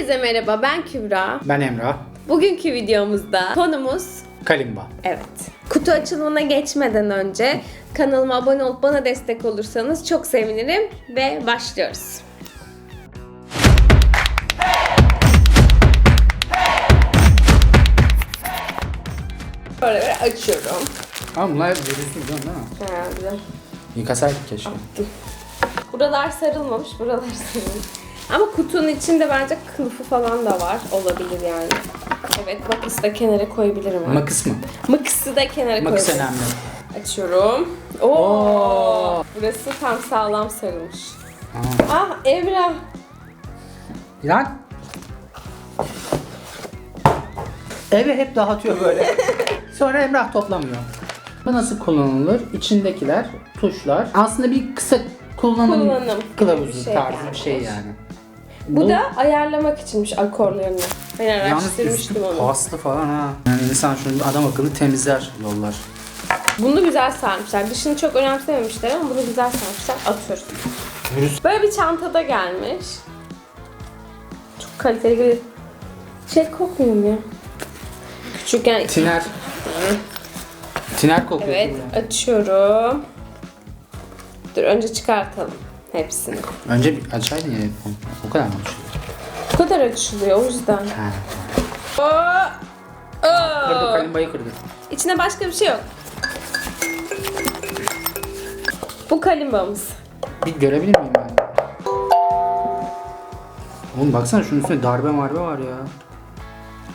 Herkese merhaba, ben Kübra. Ben Emrah. Bugünkü videomuzda konumuz Kalimba. evet. Kutu açılımına geçmeden önce kanalıma abone olup bana destek olursanız çok sevinirim ve başlıyoruz. Böyle açıyorum. Ama bunlar virüsü değil mi? Herhalde. Yıkasaydık keşke. Buralar sarılmamış, buralar sarılmış. Ama kutunun içinde bence kılıfı falan da var. Olabilir yani. Evet, makası da kenara koyabilirim. ben. Makas mı? Makası da kenara Makas koyabilirim. önemli. Açıyorum. Oo. Oo. Burası tam sağlam sarılmış. Aa. Ah Evra. Lan. Eve hep dağıtıyor böyle. Sonra Emrah toplamıyor. Bu nasıl kullanılır? İçindekiler, tuşlar. Aslında bir kısa kullanım, Kullanım kılavuzu bir şey tarzı bir şey yani. Bu, da ayarlamak içinmiş akorlarını. Ben Yalnız araştırmıştım üstü onu. paslı falan ha. Yani insan şunu adam akıllı temizler yollar. Bunu güzel sarmışlar. Dışını çok önemsememişler ama bunu güzel sarmışlar. Atıyoruz. Virüs Böyle bir çantada gelmiş. Çok kaliteli bir şey kokmuyor mu ya? Küçükken tiner. Tiner kokuyor. Evet bu açıyorum. Dur önce çıkartalım hepsini. Önce bir açaydın ya. O kadar mı açıyor? Bu kadar açılıyor o yüzden. Ha. Oo! Kırdı Oo! kalimbayı kırdı. İçinde başka bir şey yok. Bu kalimbamız. Bir görebilir miyim ben? Oğlum baksana şunun üstünde darbe marbe var ya.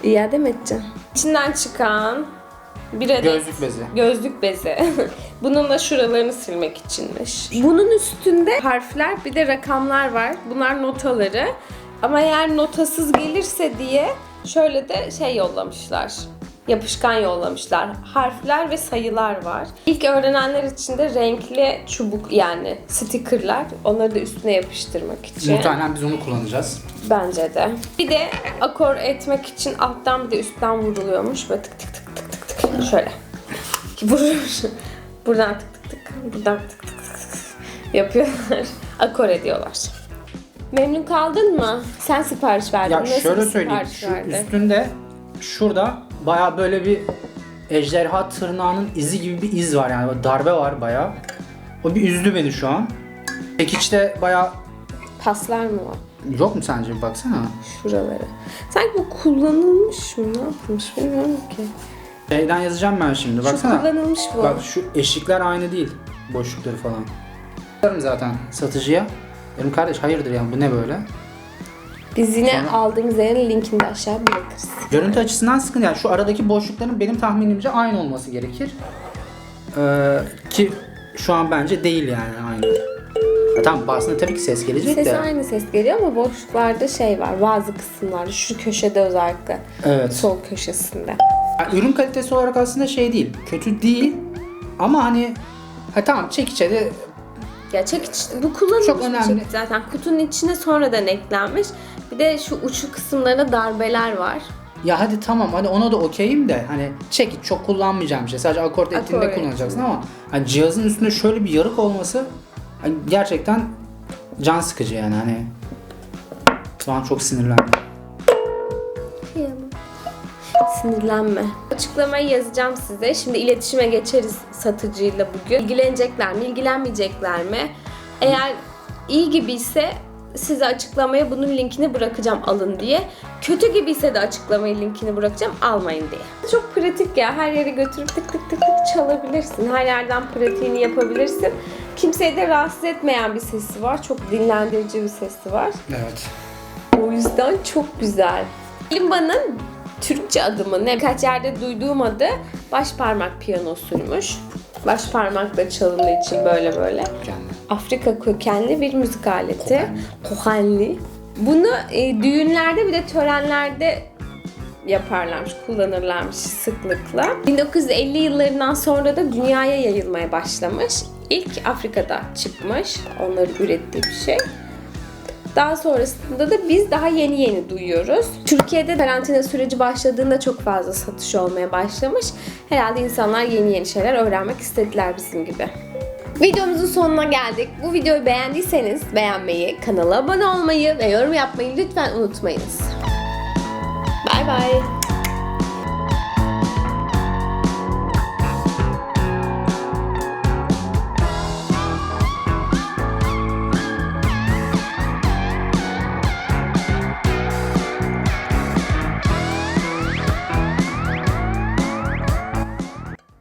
İade mi edeceğim? İçinden çıkan bir adet Gözlük bezi. Gözlük bezi. Bunun da şuralarını silmek içinmiş. Bunun üstünde harfler bir de rakamlar var. Bunlar notaları. Ama eğer notasız gelirse diye şöyle de şey yollamışlar. Yapışkan yollamışlar. Harfler ve sayılar var. İlk öğrenenler için de renkli çubuk yani stickerlar. Onları da üstüne yapıştırmak için. Muhtemelen biz onu kullanacağız. Bence de. Bir de akor etmek için alttan bir de üstten vuruluyormuş. Böyle tık tık tık tık tık tık. Şöyle. Vuruyor. Buradan tık tık tık. Buradan tık tık tık tık. Yapıyorlar. Akor ediyorlar. Memnun kaldın mı? Sen sipariş verdin. Ya Nasıl şöyle bir söyleyeyim. sipariş Şu verdin? üstünde şurada baya böyle bir ejderha tırnağının izi gibi bir iz var yani. Böyle Darbe var baya. O bir üzdü beni şu an. Çekiçte baya Paslar mı var? yok mu sence bir baksana. Şuraları. Sanki bu kullanılmış mı? Ne yapmış bilmiyorum ki. Şeyden yazacağım ben şimdi Şu baksana. kullanılmış bu. Bak şu eşikler aynı değil. Boşlukları falan. Yaparım zaten satıcıya. Dedim kardeş hayırdır yani bu ne böyle? Biz yine Sonra- aldığımız yerin linkini de aşağı bırakırız. Görüntü açısından sıkıntı yani şu aradaki boşlukların benim tahminimce aynı olması gerekir. Ee, ki şu an bence değil yani aynı. Ya tamam aslında tabii ki ses gelecek Ses de. aynı ses geliyor ama boşluklarda şey var. Bazı kısımlarda şu köşede özellikle. Evet. Sol köşesinde. Yani ürün kalitesi olarak aslında şey değil. Kötü değil. Ama hani ha tamam çekiçe de Ya çekiç bu kullanılmış Çok önemli. çekiç zaten. Kutunun içine sonradan eklenmiş. Bir de şu uçlu kısımlarında darbeler var. ya hadi tamam hadi ona da okeyim de hani çekiç çok kullanmayacağım bir şey. Sadece akort ettiğinde Akort kullanacaksın ama hani cihazın üstünde şöyle bir yarık olması hani gerçekten can sıkıcı yani hani. Şu an çok sinirlendim. Sinirlenme. Açıklamayı yazacağım size. Şimdi iletişime geçeriz satıcıyla bugün. İlgilenecekler mi, ilgilenmeyecekler mi? Eğer iyi gibiyse size açıklamaya bunun linkini bırakacağım alın diye. Kötü gibiyse de açıklamayı linkini bırakacağım almayın diye. Çok pratik ya. Her yere götürüp tık tık tık tık çalabilirsin. Her yerden pratiğini yapabilirsin. Kimseyi de rahatsız etmeyen bir sesi var. Çok dinlendirici bir sesi var. Evet. O yüzden çok güzel. Limba'nın Türkçe adı mı ne? Birkaç yerde duyduğum adı baş parmak piyanosuymuş. Baş parmakla çalındığı için böyle böyle. Afrika kökenli bir müzik aleti. Kohenli. Bunu e, düğünlerde bir de törenlerde yaparlarmış, kullanırlarmış sıklıkla. 1950 yıllarından sonra da dünyaya yayılmaya başlamış. İlk Afrika'da çıkmış. Onların ürettiği bir şey. Daha sonrasında da biz daha yeni yeni duyuyoruz. Türkiye'de karantina süreci başladığında çok fazla satış olmaya başlamış. Herhalde insanlar yeni yeni şeyler öğrenmek istediler bizim gibi. Videomuzun sonuna geldik. Bu videoyu beğendiyseniz beğenmeyi, kanala abone olmayı ve yorum yapmayı lütfen unutmayınız. bay.